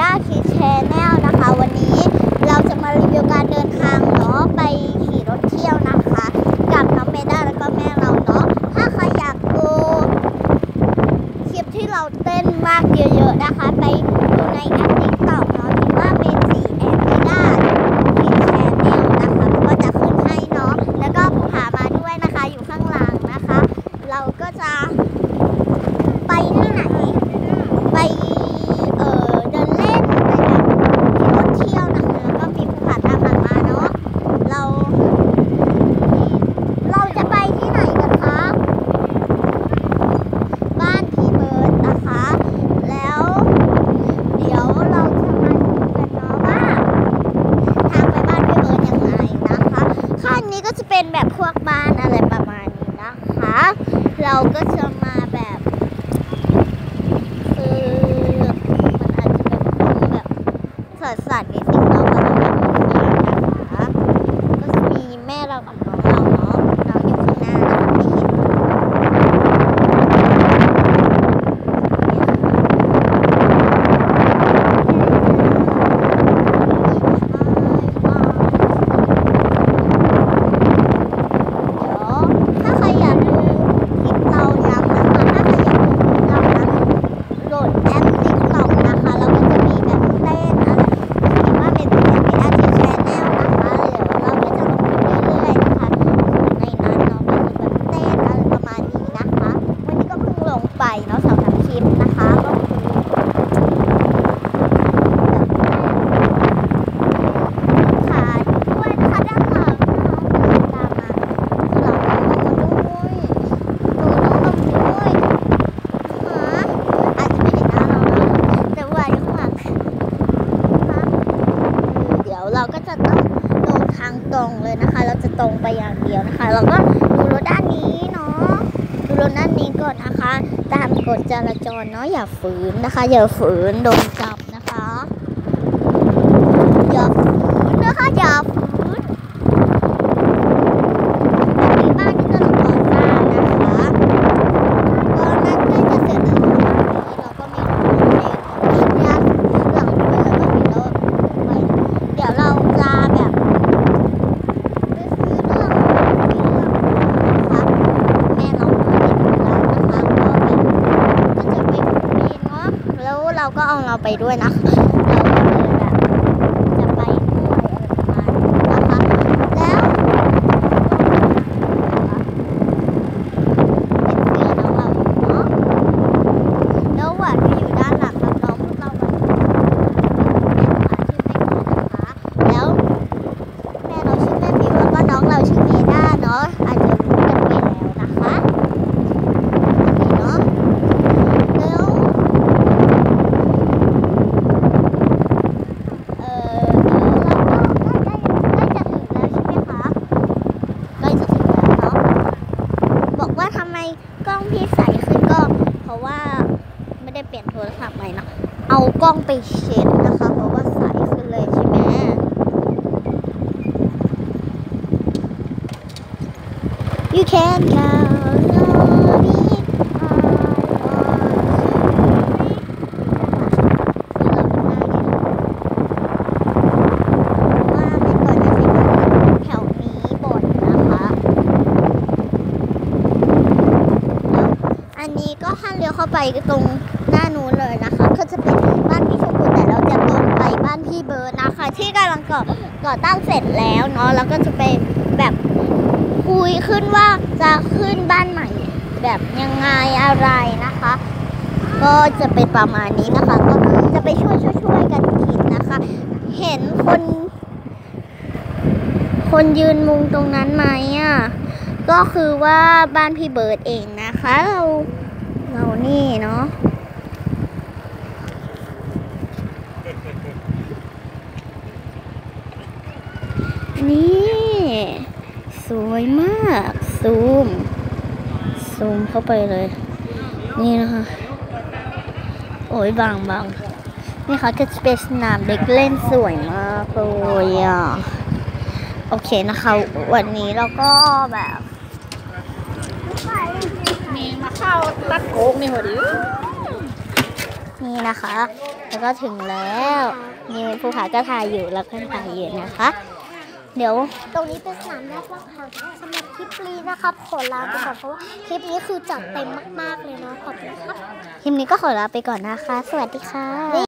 ด้าคิดแชนแนลนะคะ วันนี้เราจะมารีวิวการเดินทางเนาะไปขี่รถเที่ยวนะคะ กับน้องเมด้าแล้วก็แม่เราเนาะถ้าใครอยากดูคลิปที่เราเต้นมากเยอะๆนะคะ ไปดูในแอปติ๊กต็อกเนาะที่ว่าเมจิแอนเมด้าคิดแชนแนลนะคะก็จะขึ้นให้เนาะแล้วก็ภูผามาด้วยนะคะ อยู่ข้างหลังนะคะ เราก็จะ ไปที่ไหน ไปเอ่อเดินเล่นไปแบบขี่รถเที่ยวนะคะแล้วก็มีภูผาตามหลังมาเนาะเรา เราจะไปที่ไหนกันคะ บ้านพี่เบิร์ดนะคะ แล้วเดี๋ยวเราจะมาดูกันเนาะว่า ทางไปบ้านพี่เบิร์ดยังไงนะคะข้าง นี้ก็จะเป็นแบบพวกบ้านอะไรประมาณนี้นะคะ เราก็จะมาแบบคือมันอาจจะเป็นแบบสัตว์สัตว์นิดนึงเนาะเพราะเราเป็นคนเลี้ยงนะคะ ก็จะมีแม่เรากับน้องเราเนาะน้องอยู่ข้างหน้านะคะไม่เห็นเดี๋ยวถ้าใครอยากดูคลิปเราย้ำนะคะ ถ้าใครอยากดูคลิปเรานะโหลดแอปติ๊กต็อกนะคะ แล้วก็จะมีแบบเต้นอะไรที่ว่าเป็นแบบเป็นอาชีพแชนแนลนะคะเดี๋ยวเราก็จะลงคลิปเรื่อยๆนะคะในนั้นเนาะก็จะแบบเต้นอะไรประมาณนี้นะคะ วันนี้ก็เพิ่งลงไปเนาะสำหรับคลิปนะคะก็คือ ขาด้วยนะคะด้านหลังนะคะตามมาคือเราเอามาด้วยดูน้องเราด้วยหาอาจจะไม่เห็นหน้าเรานะแต่ว่าอยู่ข้างหลังนะคะเดี๋ยวเราก็จะต้องลงทางตรงเลยนะคะ เราจะตรง ไปอย่างเดียวนะคะแล้วก็ดูรถด้านนี้เนาะดูรถด้านนี้ก่อนนะคะ ตามกฎจราจรเนาะอย่าฝืนนะคะ อย่าฝืนโดนจับนะคะ อย่าฝืนนะคะอย่าฝืนมีบ้านที่กำลังก่อสร้างนะคะก็น่าใกล้จะเสร็จแล้วนะคะเราก็มีของในย่านหลังด้วยแล้วก็มีรถไปเดี๋ยวเราจะแบบไปซื้อเรื่องมีเรื่องนะคะแม่เราไม่ได้ดูแล้วนะคะก็แบบก็จะไปปีนเนาะแล้ว เอาเราไปด้วยนะเราก็เลยแบบ จะไปด้วยอะไรประมาณนี้นะคะ แล้วเป็นเสื้อน้องเราเนาะ แล้วหวานก็อยู่ด้านหลังกับน้องพวกเราหวานแล้วแม่เราชื่อแม่ผิวแล้วก็น้องเราชื่อเมด้าเนาะ อาจจะรู้กันไปแล้วนะคะนี่เนาะ แล้ว เออเราก็ใกล้ใกล้จะถึงแล้วใช่ไหมคะใกล้จะถึงแล้วเนาะบอกว่าทำไมกล้องพี่ใสขึ้นก็ เพราะว่าไม่ได้ เปลี่ยนโทรศัพท์ใหม่เนาะเอากล้องไปเช็ดนะคะเพราะว่าใสขึ้นเลยใช่ไหม You can go me ว่าไม่ก่อนจะถึงแถวนี้บ่นนะคะแล้วอั นี้ก็ห้ามเลี้ยวเข้าไปตรงหน้านู้นเลยนะคะ ก็จะเป็นบ้านพี่ชมพูแต่เราจะตรงไปบ้านพี่เบิร์ดนะคะ ที่กำลังก่อก่อตั้งเสร็จแล้วเนาะแล้วก็จะไปแบบคุยขึ้นว่าจะขึ้นบ้านใหม่ แบบยังไงอะไรนะคะ ก็จะเป็นประมาณนี้นะคะ ก็จะไปช่วยช่วยช่วยกันคิดนะคะ เห็นคน คนยืนมุงตรงนั้นไหมอะก็คือว่าบ้านพี่เบิร์ดเองนะคะเรา เรานี่เนาะนี่ สวยมาก ซูม ซูมเข้าไปเลย นี่นะคะ โอ้ยบางบางนี่ค่ะก็จะเป็นสนามเด็กเล่นสวยมากเลยอะ โอเคนะคะ วันนี้เราก็แบบ มีมาเข้าตัดโกกนี่หมดหรือนี่นะคะ แล้วก็ถึงแล้วนี่ภูผาก็ถ่ายอยู่แล้วก็ถ่ายอยู่นะคะ เดี๋ยวตรงนี้เป็นสนามแรกว่างค่ะสำหรับคลิปนี้นะครับขอลาไปก่อนเพราะว่าคลิปนี้คือจัดเต็มมาก ๆ เลยเนาะขอบคุณครับคลิปนี้ก็ขอลาไปก่อนนะคะ สวัสดีค่ะ